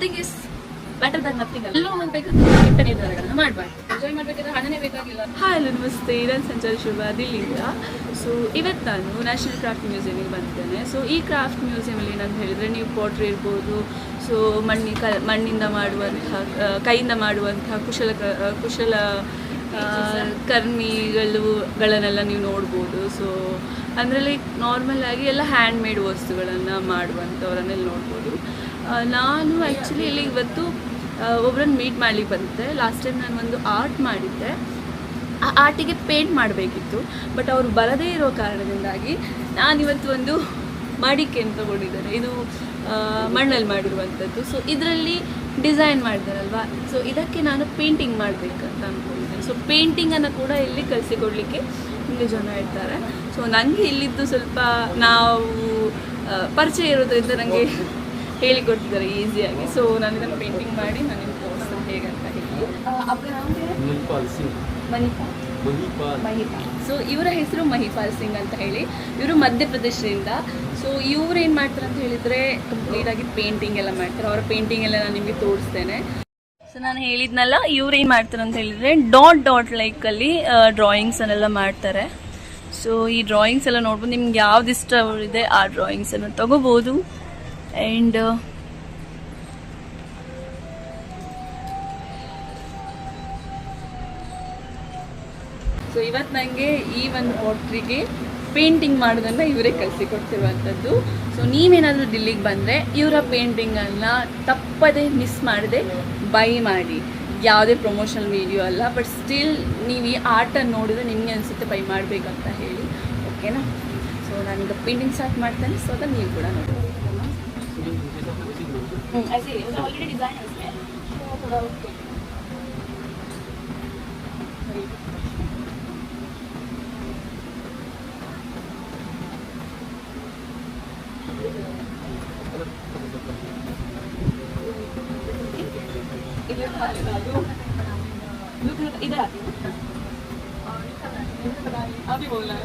Something is better than nothing ಅಲ್ಲ ಎಲ್ಲೋ ಹೋಗ್ಬೇಕಂದ್ರೆ ಕೆಟ್ಟ ನಿರ್ಧಾರಗಳನ್ನ ಮಾಡಬಾರ್ದು. ಎಂಜಾಯ್ ಮಾಡಬೇಕಾದ್ರೆ ಹಣನೇ ಬೇಕಾಗಿಲ್ಲ. ಹಾಯ್ ಹಲೋ ನಮಸ್ತೆ. ನಾನು ಸಂಚಾರಿ ಶುಭ ದಿಲ್ಲಿಂದ ಸೊ ಇವತ್ತು ನಾನು ನ್ಯಾಷನಲ್ ಕ್ರಾಫ್ಟ್ ಮ್ಯೂಸಿಯಮಿಗೆ ಬಂದಿದ್ದೇನೆ. ಸೊ ಈ ಕ್ರಾಫ್ಟ್ ಮ್ಯೂಸಿಯಮಲ್ಲಿ ಏನಂತ ಹೇಳಿದರೆ ನೀವು ಪೋಟ್ರಿ ಇರ್ಬೋದು ಸೊ ಮಣ್ಣಿ ಕ ಮಣ್ಣಿಂದ ಮಾಡುವಂತಹ ಕೈಯಿಂದ ಮಾಡುವಂತಹ ಕುಶಲ ಕ- ಕುಶಲ ಕರ್ಮಿಗಳು ಕರ್ಮಿಗಳುಗಳನ್ನೆಲ್ಲ ನೀವು ನೋಡ್ಬೋದು. ಸೊ ಅಂದರೆ ಲೈಕ್ ನಾರ್ಮಲ್ ಆಗಿ ಎಲ್ಲ ಹ್ಯಾಂಡ್ ಮೇಡ್ ವಸ್ತುಗಳನ್ನು ಮಾಡುವಂಥವ್ರನ್ನೆಲ್ಲ ನೋಡ್ಬೋದು. ನಾನು ಆ್ಯಕ್ಚುಲಿ ಇಲ್ಲಿ ಇವತ್ತು ಒಬ್ಬರನ್ನು ಮೀಟ್ ಮಾಡಲಿಕ್ಕೆ ಬಂದೆ ಲಾಸ್ಟ್ ಟೈಮ್ ನಾನು ಒಂದು ಆರ್ಟ್ ಮಾಡಿದ್ದೆ. ಆ ಆರ್ಟಿಗೆ ಪೇಂಟ್ ಮಾಡಬೇಕಿತ್ತು. ಬಟ್ ಅವರು ಬರದೇ ಇರೋ ಕಾರಣದಿಂದಾಗಿ ನಾನಿವತ್ತು ಒಂದು ಮಡಿಕೆಯನ್ನು ತಗೊಂಡಿದ್ದೇನೆ. ಇದು ಮಣ್ಣಲ್ಲಿ ಮಾಡಿರುವಂಥದ್ದು. ಸೊ ಇದರಲ್ಲಿ ಡಿಸೈನ್ ಮಾಡಿದಾರಲ್ವಾ ಸೊ ಇದಕ್ಕೆ ನಾನು ಪೇಂಟಿಂಗ್ ಮಾಡಬೇಕಂತ ಅಂದ್ಕೊಂಡಿದ್ದೇನೆ ಸೊ ಪೇಂಟಿಂಗನ್ನು ಕೂಡ ಇಲ್ಲಿ ಕಲಿಸಿಕೊಡ್ಲಿಕ್ಕೆ ಇಲ್ಲಿ ಜನ ಇರ್ತಾರೆ. ಸೊ ನನಗೆ ಇಲ್ಲಿದ್ದು ಸ್ವಲ್ಪ ನಾವು ಪರಿಚಯ ಇರೋದ್ರಿಂದ ನನಗೆ ಹೇಳಿಕೊಡ್ತಿದ್ದಾರೆ ಈಸಿಯಾಗಿ ಸೊ ನಾನು ಇದನ್ನು ಪೇಂಟಿಂಗ್ ಮಾಡಿ ನಾನು ನಿಮ್ಗೆ ತೋರಿಸ್ತೇನೆ ಹೇಗಂತ ಹೇಳಿ. ಮಹಿಪಾಲ್ ಸಿಂಗ್. ಮಣಿಪಾಲ್. ಮಹಿಪಾಲ್ ಸೊ ಇವರ ಹೆಸರು ಮಹಿಪಾಲ್ ಸಿಂಗ್ ಅಂತ ಹೇಳಿ. ಇವರು ಮಧ್ಯಪ್ರದೇಶದಿಂದ. ಸೊ ಇವ್ರು ಏನು ಮಾಡ್ತಾರೆ ಅಂತ ಹೇಳಿದರೆ ಕಂಪ್ಲೀಟಾಗಿ ಪೇಂಟಿಂಗ್ ಎಲ್ಲ ಮಾಡ್ತಾರೆ. ಅವರ ಪೇಂಟಿಂಗ್ ಎಲ್ಲ ನಾನು ನಿಮಗೆ ತೋರಿಸ್ತೇನೆ. ಸೊ ನಾನು ಹೇಳಿದ್ನಲ್ಲ ಇವ್ರು ಏನು ಮಾಡ್ತಾರೆ ಅಂತ ಹೇಳಿದರೆ ಡಾಟ್ ಡಾಟ್ ಲೈಕಲ್ಲಿ ಡ್ರಾಯಿಂಗ್ಸನ್ನೆಲ್ಲ ಮಾಡ್ತಾರೆ. ಸೊ ಈ ಡ್ರಾಯಿಂಗ್ಸ್ ಎಲ್ಲ ನೋಡ್ಬೋದು. ನಿಮ್ಗೆ ಯಾವ್ದು ಇಷ್ಟ ಇದೆ ಆ ಡ್ರಾಯಿಂಗ್ಸನ್ನು ತಗೋಬೋದು. ಆ್ಯಂಡ್ ಸೊ ಇವತ್ತು ನನಗೆ ಈ ಒಂದು ಪಾಟ್ರಿಗೆ ಪೇಂಟಿಂಗ್ ಮಾಡೋದನ್ನು ಇವರೇ ಕಲಿಸಿಕೊಡ್ತಿರುವಂಥದ್ದು ಸೊ ನೀವೇನಾದರೂ ಡಿಲ್ಲಿಗೆ ಬಂದರೆ ಇವರ ಪೇಂಟಿಂಗನ್ನು ತಪ್ಪದೇ ಮಿಸ್ ಮಾಡದೆ ಬೈ ಮಾಡಿ. ಯಾವುದೇ ಪ್ರಮೋಷನಲ್ ವೀಡಿಯೋ ಅಲ್ಲ ಬಟ್ ಸ್ಟಿಲ್ ನೀವು ಈ ಆರ್ಟನ್ನು ನೋಡಿದ್ರೆ ನಿಮಗೆ ಅನಿಸುತ್ತೆ ಬೈ ಮಾಡಬೇಕಂತ ಹೇಳಿ. ಓಕೆನಾ ಸೊ ನಾನೀಗ ಪೇಂಟಿಂಗ್ ಸ್ಟಾರ್ಟ್ ಮಾಡ್ತೇನೆ. ಸೊ ಅದನ್ನು ನೀವು ಕೂಡ ನೋಡಿ ऐसे ही मतलब ऑलरेडी डिज़ाइन है इसमें थोड़ा इधर आती अभी बोल रहा है।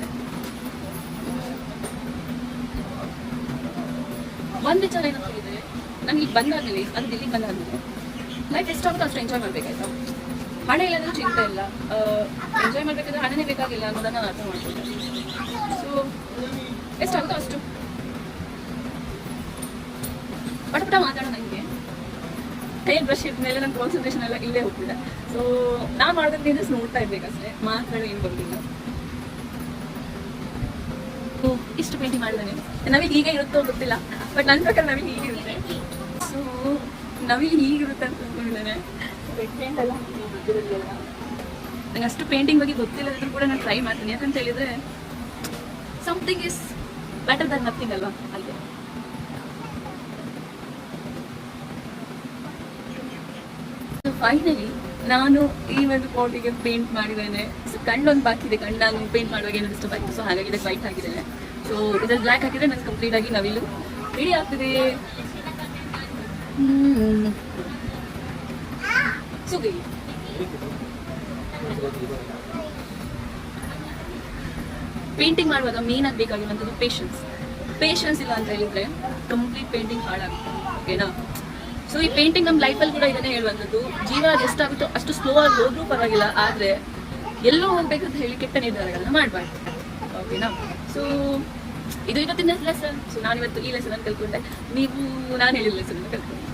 ಒಂದು ವಿಚಾರ ಏನಂತ ಹೇಳಿದ್ರೆ, ನನಗೆ ಈಗ ಬಂದಾದ್ಮೇಲೆ, ಅದು ದಿಲ್ಲಿಗೆ ಬಂದಾದ್ಮೇಲೆ ಲೈಫ್ ಎಷ್ಟಾಗುತ್ತೋ ಅಷ್ಟು ಎಂಜಾಯ್ ಮಾಡಬೇಕಾಯ್ತಾ? ಹಣ ಇಲ್ಲದ್ರೆ ಚಿಂತೆ ಇಲ್ಲ. ಎಂಜಾಯ್ ಮಾಡಬೇಕಾದ್ರೆ ಹಣನೇ ಬೇಕಾಗಿಲ್ಲ ಅನ್ನೋದನ್ನ ನಾನು ಅರ್ಥ ಮಾಡ್ಕೊಂಡೆ ಸೊ ಎಷ್ಟಾಗುತ್ತೋ ಅಷ್ಟು. ಪಟ ಪಟ ಮಾತಾಡೋ ನನಗೆ ಕೈಯಲ್ಲಿ ಬ್ರಷ್ ಮೇಲೆ ನನ್ನ ಕಾನ್ಸಂಟ್ರೇಷನ್ ಎಲ್ಲ ಇಲ್ಲೇ ಹೋಗ್ತಿದೆ. ಸೊ ನಾನು ಜಸ್ಟ್ ನೋಡ್ತಾ ಇರ್ಬೇಕಷ್ಟೇ. ಮಾತಾಡೋ ಏನು ಬರ್ತಿಲ್ಲ ಓ, ಇಷ್ಟು ಪೇಂಟಿಂಗ್ ಮಾಡಿದ್ದಾನೆ. ನಮಗೆ ಹೀಗೆ ಇರುತ್ತೋ ಗೊತ್ತಿಲ್ಲ. ಬಟ್ ನನ್ನ ಪ್ರಕಾರ ನಮಗೆ ಹೀಗೆ ಇರುತ್ತೆ. ಸೊ ನಮಗೆ ಹೀಗಿರುತ್ತೆ ಅಂತ ಅಂದ್ಕೊಂಡಿದ್ದೇನೆ. ನಂಗೆ ಅಷ್ಟು ಪೇಂಟಿಂಗ್ ಬಗ್ಗೆ ಗೊತ್ತಿಲ್ಲದಿದ್ರು ಕೂಡ ನಾನು ಟ್ರೈ ಮಾಡ್ತೀನಿ. ಯಾಕಂತ ಹೇಳಿದ್ರೆ something is better than nothing ಅಲ್ವಾ ಅಲ್ಲೇ ಫೈನಲಿ ನಾನು ಈ ಒಂದು ಪಾಟಿಗೆ ಪೇಂಟ್ ಮಾಡಿದ್ದೇನೆ. ಕಣ್ಣೊಂದು ಬಾಕಿ ಇದೆ ಕಣ್ಣು ಪೇಂಟ್ ಮಾಡುವಾಗ ಏನೋ ಡಿಸ್ಟರ್ಬ್ ಆಯಿತು? ಸೊ ಹಾಗಾಗಿ ಇದಕ್ಕೆ ವೈಟ್ ಹಾಕಿದ್ದೇನೆ. ಸೊ ಇದ್ರಲ್ಲಿ ಬ್ಲ್ಯಾಕ್ ಹಾಕಿದ್ರೆ ನಾನು ಕಂಪ್ಲೀಟ್ ಆಗಿ ನವಿಲು. ರೆಡಿ ಆಗ್ತದೆ. ಪೇಂಟಿಂಗ್ ಮಾಡುವಾಗ ಮೇನ್ ಆಗಿ ಬೇಕಾಗಿರುವಂಥದ್ದು ಪೇಷನ್ಸ್ ಪೇಷನ್ಸ್ ಇಲ್ಲ ಅಂತ ಹೇಳಿದ್ರೆ ಕಂಪ್ಲೀಟ್ ಪೇಂಟಿಂಗ್ ಹಾಳಾಗುತ್ತೆ ಓಕೆನಾ ಸೊ ಈ ಪೇಂಟಿಂಗ್ ನಮ್ಮ ಲೈಫಲ್ಲಿ ಕೂಡ ಇದನ್ನೇ ಹೇಳುವಂಥದ್ದು. ಜೀವನ ಎಷ್ಟಾಗುತ್ತೋ ಅಷ್ಟು ಸ್ಲೋ ಆಗಿ ಹೋದ್ರೂ ಪರವಾಗಿಲ್ಲ, ಆದರೆ ಎಲ್ಲೋ ಹೋಗ್ಬೇಕಂತ ಹೇಳಿ ಕೆಟ್ಟ ನಿರ್ಧಾರಗಳನ್ನ ಮಾಡಬಾರ್ದು. ಓಕೆನಾ ಸೊ ಇದು ಇವತ್ತಿನ ಲೆಸನ್ ಸೊ ನಾನಿವತ್ತು ಈ ಲೆಸನ್ ಅನ್ನು ಕಲ್ತ್ಕೊಂಡೆ. ನೀವು, ನಾನು ಹೇಳಿದ ಲೆಸನ್ ಕಲ್ತ್ಕೊಂಡೆ.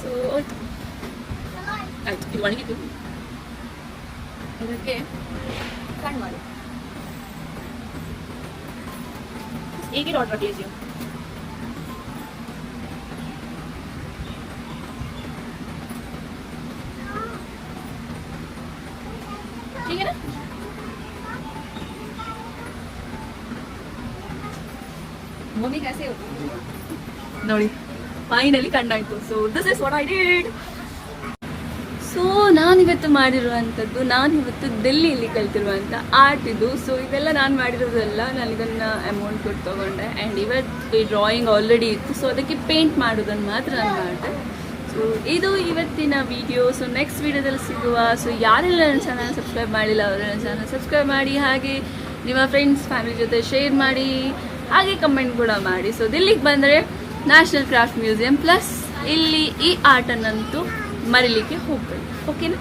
ಸೊ ಆಯ್ತು, ಇದು ಒಣಗಿದ್ದು ಇದಕ್ಕೆ ಕಣ್ಣು ಮಾಡಿ. ಹೇಗೆ ಆರ್ಡರ್ ನೋಡಿ finally ಕಣ್ಣಾಯ್ತು so this is what I did so ನಾನಿವತ್ತು ಮಾಡಿರುವಂಥದ್ದು, ನಾನಿವತ್ತು ಡೆಲ್ಲಿಯಲ್ಲಿ ಕಲ್ತಿರುವಂಥ ಆರ್ಟ್ ಇದು. ಸೊ ಇದೆಲ್ಲ ನಾನು ಮಾಡಿರೋದೆಲ್ಲ ನಾನು ಇದನ್ನು ಅಮೌಂಟ್ ಕೊಟ್ಟು ತೊಗೊಂಡೆ. ಆ್ಯಂಡ್ ಇವತ್ತು ಈ ಡ್ರಾಯಿಂಗ್ ಆಲ್ರೆಡಿ ಇತ್ತು. ಸೊ ಅದಕ್ಕೆ ಪೇಂಟ್ ಮಾಡೋದನ್ನು ಮಾತ್ರ ನಾನು ಮಾಡಿದೆ. ಸೊ ಇದು ಇವತ್ತಿನ ವಿಡಿಯೋ ಸೊ ನೆಕ್ಸ್ಟ್ ವಿಡಿಯೋದಲ್ಲಿ ಸಿಗುವ ಸೊ ಯಾರೆಲ್ಲ ನನ್ನ ಚಾನಲ್ ಸಬ್ಸ್ಕ್ರೈಬ್ ಮಾಡಿಲ್ಲ ಅವರು ನನ್ನ ಚಾನಲ್ ಸಬ್ಸ್ಕ್ರೈಬ್ ಮಾಡಿ. ಹಾಗೆ ನಿಮ್ಮ ಫ್ರೆಂಡ್ಸ್ ಫ್ಯಾಮಿಲಿ ಜೊತೆ ಶೇರ್ ಮಾಡಿ. ಹಾಗೆ ಕಮೆಂಟ್ ಕೂಡ ಮಾಡಿ. ಸೊ ದಿಲ್ಲಿಗೆ ಬಂದರೆ ನ್ಯಾಷನಲ್ ಕ್ರಾಫ್ಟ್ ಮ್ಯೂಸಿಯಂ ಪ್ಲಸ್ ಇಲ್ಲಿ ಈ ಆರ್ಟನ್ನಂತೂ ಮರಿಲಿಕ್ಕೆ ಹೋಗ್ಬೇಕು. ಓಕೆನಾ